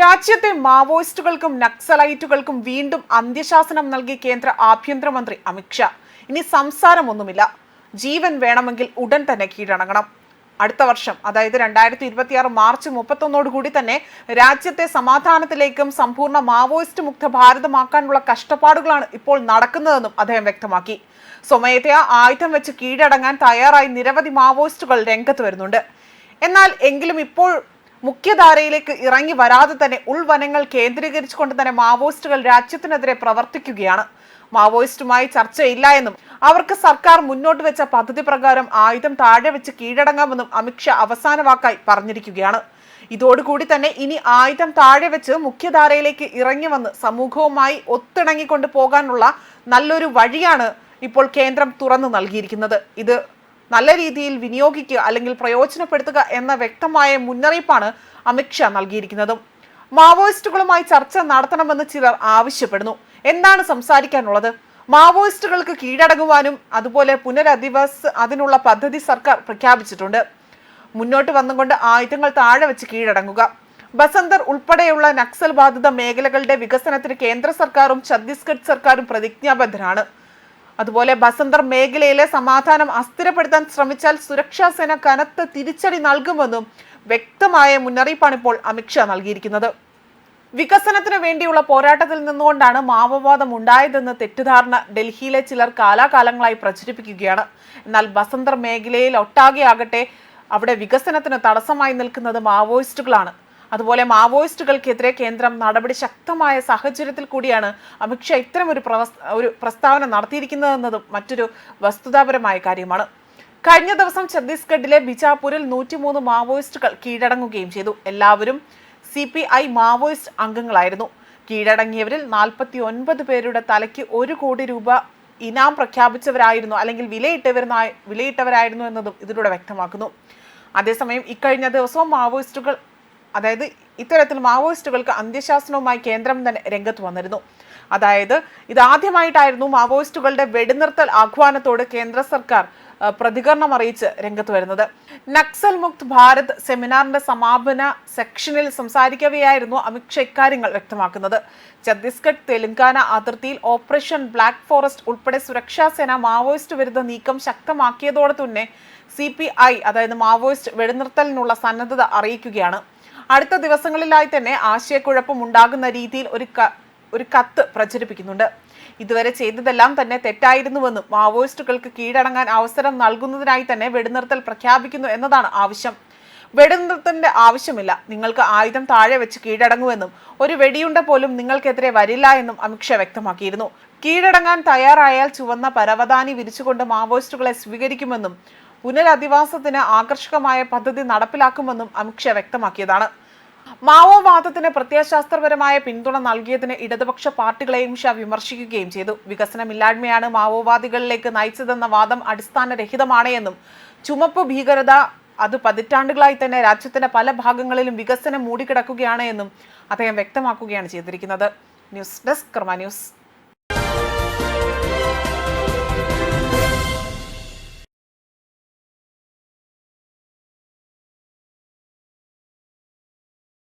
രാജ്യത്തെ മാവോയിസ്റ്റുകൾക്കും നക്സലൈറ്റുകൾക്കും വീണ്ടും അന്ത്യശാസനം നൽകി കേന്ദ്ര ആഭ്യന്തരമന്ത്രി അമിത്ഷാ ഇനി സംസാരമൊന്നുമില്ല. ജീവൻ വേണമെങ്കിൽ ഉടൻ തന്നെ കീഴടങ്ങണം. അടുത്ത വർഷം അതായത് രണ്ടായിരത്തി ഇരുപത്തിയാറ് മാർച്ച് മുപ്പത്തൊന്നോടുകൂടി തന്നെ രാജ്യത്തെ സമാധാനത്തിലേക്കും സമ്പൂർണ മാവോയിസ്റ്റ് മുക്ത ഭാരതമാക്കാനുള്ള കഷ്ടപ്പാടുകളാണ് ഇപ്പോൾ നടക്കുന്നതെന്നും അദ്ദേഹം വ്യക്തമാക്കി. സ്വമേധയാ ആയുധം വെച്ച് കീഴടങ്ങാൻ തയ്യാറായി നിരവധി മാവോയിസ്റ്റുകൾ രംഗത്ത് വരുന്നുണ്ട്. എന്നാൽ എങ്കിലും ഇപ്പോൾ മുഖ്യധാരയിലേക്ക് ഇറങ്ങി വരാതെ തന്നെ ഉൾവനങ്ങൾ കേന്ദ്രീകരിച്ചുകൊണ്ട് തന്നെ മാവോയിസ്റ്റുകൾ രാജ്യത്തിനെതിരെ പ്രവർത്തിക്കുകയാണ്. മാവോയിസ്റ്റുമായി ചർച്ചയില്ല എന്നും അവർക്ക് സർക്കാർ മുന്നോട്ട് വെച്ച പദ്ധതി പ്രകാരം ആയുധം താഴെ വെച്ച് കീഴടങ്ങാമെന്നും അമിത്ഷാ അവസാന വാക്കായി പറഞ്ഞിരിക്കുകയാണ്. ഇതോടുകൂടി തന്നെ ഇനി ആയുധം താഴെ വെച്ച് മുഖ്യധാരയിലേക്ക് ഇറങ്ങി വന്ന് സമൂഹവുമായി ഒത്തിണങ്ങിക്കൊണ്ട് പോകാനുള്ള നല്ലൊരു വഴിയാണ് ഇപ്പോൾ കേന്ദ്രം തുറന്നു നൽകിയിരിക്കുന്നത്. ഇത് നല്ല രീതിയിൽ വിനിയോഗിക്കുക അല്ലെങ്കിൽ പ്രയോജനപ്പെടുത്തുക എന്ന വ്യക്തമായ മുന്നറിയിപ്പാണ് അമിത്ഷാ നൽകിയിരിക്കുന്നത്. മാവോയിസ്റ്റുകളുമായി ചർച്ച നടത്തണമെന്ന് ചിലർ ആവശ്യപ്പെടുന്നു. എന്താണ് സംസാരിക്കാനുള്ളത്? മാവോയിസ്റ്റുകൾക്ക് കീഴടങ്ങുവാനും അതുപോലെ പുനരധിവാസ് അതിനുള്ള പദ്ധതി സർക്കാർ പ്രഖ്യാപിച്ചിട്ടുണ്ട്. മുന്നോട്ട് വന്നുകൊണ്ട് ആയുധങ്ങൾ താഴെ വെച്ച് കീഴടങ്ങുക. ബസന്തർ ഉൾപ്പെടെയുള്ള നക്സൽ ബാധിത മേഖലകളുടെ വികസനത്തിന് കേന്ദ്ര സർക്കാരും ഛത്തീസ്ഗഡ് സർക്കാരും പ്രതിജ്ഞാബദ്ധരാണ്. അതുപോലെ ബസന്തർ മേഖലയിലെ സമാധാനം അസ്ഥിരപ്പെടുത്താൻ ശ്രമിച്ചാൽ സുരക്ഷാ സേന കനത്ത തിരിച്ചടി നൽകുമെന്നും വ്യക്തമായ മുന്നറിയിപ്പാണ് ഇപ്പോൾ അമിത്ഷാ നൽകിയിരിക്കുന്നത്. വികസനത്തിന് വേണ്ടിയുള്ള പോരാട്ടത്തിൽ നിന്നുകൊണ്ടാണ് മാവോവാദം ഉണ്ടായതെന്ന് തെറ്റിദ്ധാരണ ഡൽഹിയിലെ ചിലർ കാലാകാലങ്ങളായി പ്രചരിപ്പിക്കുകയാണ്. എന്നാൽ ബസന്തർ മേഖലയിൽ ഒട്ടാകെയാകട്ടെ അവിടെ വികസനത്തിന് തടസ്സമായി നിൽക്കുന്നത് മാവോയിസ്റ്റുകളാണ്. അതുപോലെ മാവോയിസ്റ്റുകൾക്കെതിരെ കേന്ദ്രം നടപടി ശക്തമായ സാഹചര്യത്തിൽ കൂടിയാണ് അമിത്ഷാ ഇത്തരം ഒരു ഒരു പ്രസ്താവന നടത്തിയിരിക്കുന്നതെന്നതും മറ്റൊരു വസ്തുതാപരമായ കാര്യമാണ്. കഴിഞ്ഞ ദിവസം ഛത്തീസ്ഗഡിലെ ബിജാപൂരിൽ നൂറ്റിമൂന്ന് മാവോയിസ്റ്റുകൾ കീഴടങ്ങുകയും ചെയ്തു. എല്ലാവരും സി പി ഐ മാവോയിസ്റ്റ് അംഗങ്ങളായിരുന്നു. കീഴടങ്ങിയവരിൽ നാൽപ്പത്തി ഒൻപത് പേരുടെ തലയ്ക്ക് ഒരു കോടി രൂപ ഇനാം പ്രഖ്യാപിച്ചവരായിരുന്നു അല്ലെങ്കിൽ വിലയിട്ടവരുന്ന വിലയിട്ടവരായിരുന്നു എന്നതും ഇതിലൂടെ വ്യക്തമാക്കുന്നു. അതേസമയം ഇക്കഴിഞ്ഞ ദിവസവും മാവോയിസ്റ്റുകൾ അതായത് ഇത്തരത്തിൽ മാവോയിസ്റ്റുകൾക്ക് അന്ത്യശാസനവുമായി കേന്ദ്രം തന്നെ രംഗത്ത് വന്നിരുന്നു. അതായത് ഇതാദ്യമായിട്ടായിരുന്നു മാവോയിസ്റ്റുകളുടെ വെടിനിർത്തൽ ആഹ്വാനത്തോട് കേന്ദ്ര സർക്കാർ പ്രതികരണം അറിയിച്ച് രംഗത്ത് വരുന്നത്. നക്സൽ മുക്ത് ഭാരത് സെമിനാറിന്റെ സമാപന സെക്ഷനിൽ സംസാരിക്കവെയായിരുന്നു അമിത് ഷാ ഇക്കാര്യങ്ങൾ വ്യക്തമാക്കുന്നത്. ഛത്തീസ്ഗഡ് തെലങ്കാന അതിർത്തിയിൽ ഓപ്പറേഷൻ ബ്ലാക്ക് ഫോറസ്റ്റ് ഉൾപ്പെടെ സുരക്ഷാസേന മാവോയിസ്റ്റ് വിരുദ്ധ നീക്കം ശക്തമാക്കിയതോടെ തന്നെ സി അതായത് മാവോയിസ്റ്റ് വെടിനിർത്തലിനുള്ള സന്നദ്ധത അറിയിക്കുകയാണ്. അടുത്ത ദിവസങ്ങളിലായി തന്നെ ആശയക്കുഴപ്പം ഉണ്ടാകുന്ന രീതിയിൽ ഒരു ഒരു കത്ത് പ്രചരിപ്പിക്കുന്നുണ്ട്. ഇതുവരെ ചെയ്തതെല്ലാം തന്നെ തെറ്റായിരുന്നുവെന്നും മാവോയിസ്റ്റുകൾക്ക് കീഴടങ്ങാൻ അവസരം നൽകുന്നതിനായി തന്നെ വെടിനിർത്തൽ പ്രഖ്യാപിക്കുന്നു എന്നതാണ് ആവശ്യം. വെടിനിർത്തലിന്റെ ആവശ്യമില്ല. നിങ്ങൾക്ക് ആയുധം താഴെ വെച്ച് കീഴടങ്ങുമെന്നും ഒരു വെടിയുണ്ട പോലും നിങ്ങൾക്കെതിരെ വരില്ല എന്നും അമിത്ഷാ വ്യക്തമാക്കിയിരുന്നു. കീഴടങ്ങാൻ തയ്യാറായാൽ ചുവന്ന പരവതാനി വിരിച്ചുകൊണ്ട് മാവോയിസ്റ്റുകളെ സ്വീകരിക്കുമെന്നും പുനരധിവാസത്തിന് ആകർഷകമായ പദ്ധതി നടപ്പിലാക്കുമെന്നും അമിത്ഷാ വ്യക്തമാക്കിയതാണ്. മാവോവാദത്തിന് പ്രത്യയശാസ്ത്രപരമായ പിന്തുണ നൽകിയതിന് ഇടതുപക്ഷ പാർട്ടികളെയും ഷാ വിമർശിക്കുകയും ചെയ്തു. വികസനമില്ലായ്മയാണ് മാവോവാദികളിലേക്ക് നയിച്ചതെന്ന വാദം അടിസ്ഥാനരഹിതമാണ് എന്നും ചുമപ്പ് ഭീകരത അത് പതിറ്റാണ്ടുകളായി തന്നെ രാജ്യത്തിന്റെ പല ഭാഗങ്ങളിലും വികസനം മൂടിക്കിടക്കുകയാണ് എന്നും അദ്ദേഹം വ്യക്തമാക്കുകയാണ് ചെയ്തിരിക്കുന്നത്. News desk Karma news.